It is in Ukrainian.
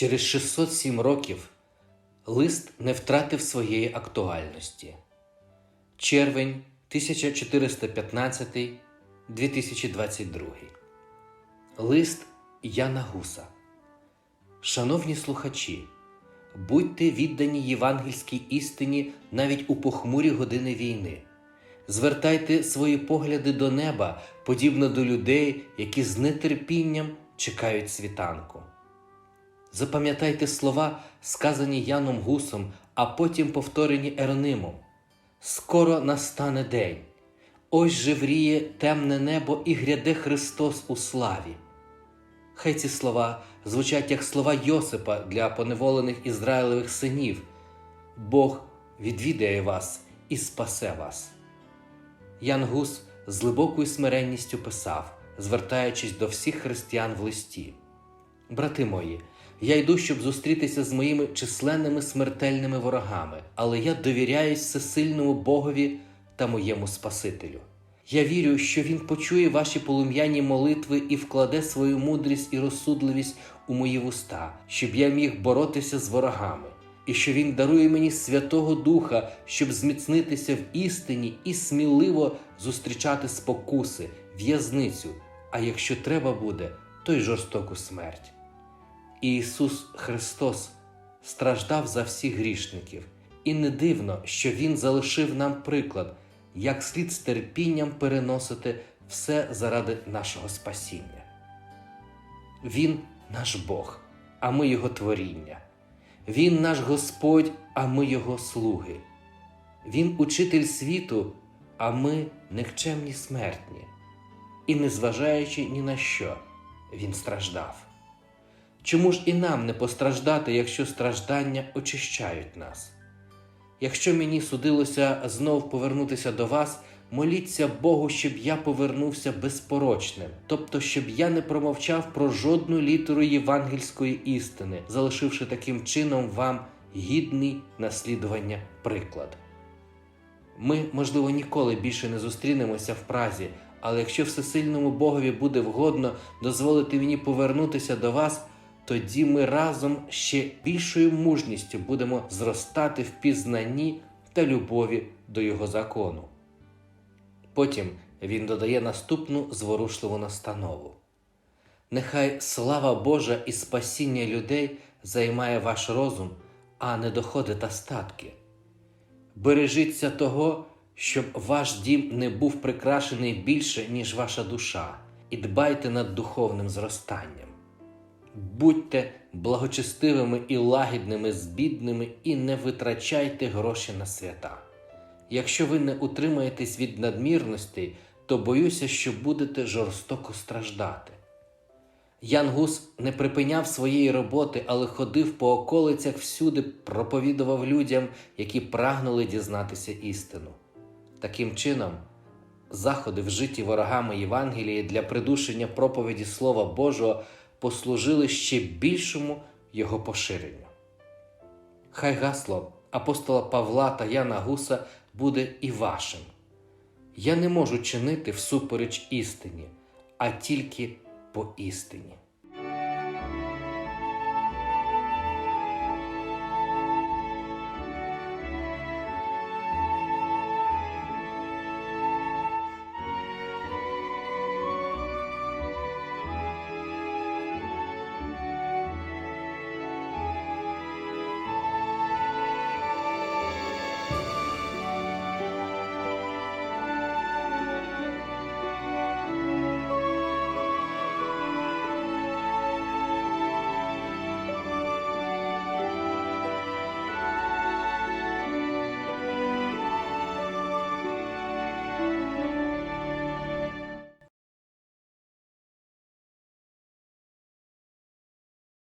Через 607 років лист не втратив своєї актуальності. Червень 1415 2022 Лист Яна Гуса. Шановні слухачі, будьте віддані євангельській істині навіть у похмурі години війни. Звертайте свої погляди до неба, подібно до людей, які з нетерпінням чекають світанку. Запам'ятайте слова, сказані Яном Гусом, а потім повторені Еронимом. Скоро настане день. Ось же вріє темне небо і гряде Христос у славі. Хай ці слова звучать як слова Йосипа для поневолених Ізраїлевих синів. Бог відвідає вас і спасе вас. Ян Гус з глибокою смиренністю писав, звертаючись до всіх християн в листі. Брати мої, я йду, щоб зустрітися з моїми численними смертельними ворогами, але я довіряюсь всесильному Богові та моєму Спасителю. Я вірю, що Він почує ваші полум'яні молитви і вкладе свою мудрість і розсудливість у мої вуста, щоб я міг боротися з ворогами, і що Він дарує мені Святого Духа, щоб зміцнитися в істині і сміливо зустрічати спокуси, в'язницю, а якщо треба буде, то й жорстоку смерть. Ісус Христос страждав за всіх грішників, і не дивно, що Він залишив нам приклад, як слід з терпінням переносити все заради нашого спасіння. Він наш Бог, а ми Його творіння. Він наш Господь, а ми Його слуги. Він учитель світу, а ми никчемні смертні. І, незважаючи ні на що, Він страждав. Чому ж і нам не постраждати, якщо страждання очищають нас? Якщо мені судилося знов повернутися до вас, моліться Богу, щоб я повернувся безпорочним, тобто, щоб я не промовчав про жодну літеру євангельської істини, залишивши таким чином вам гідний наслідування приклад. Ми, можливо, ніколи більше не зустрінемося в Празі, але якщо всесильному Богові буде вгодно дозволити мені повернутися до вас, тоді ми разом ще більшою мужністю будемо зростати в пізнанні та любові до Його закону. Потім він додає наступну зворушливу настанову. Нехай слава Божа і спасіння людей займає ваш розум, а не доходи та статки. Бережіться того, щоб ваш дім не був прикрашений більше, ніж ваша душа, і дбайте над духовним зростанням. Будьте благочестивими і лагідними з бідними і не витрачайте гроші на свята. Якщо ви не утримаєтесь від надмірностей, то боюся, що будете жорстоко страждати. Ян Гус не припиняв своєї роботи, але ходив по околицях всюди, проповідував людям, які прагнули дізнатися істину. Таким чином, заходи, вжиті ворогами Євангелії для придушення проповіді Слова Божого, послужили ще більшому його поширенню. Хай гасло апостола Павла та Яна Гуса буде і вашим. Я не можу чинити всупереч істині, а тільки по істині.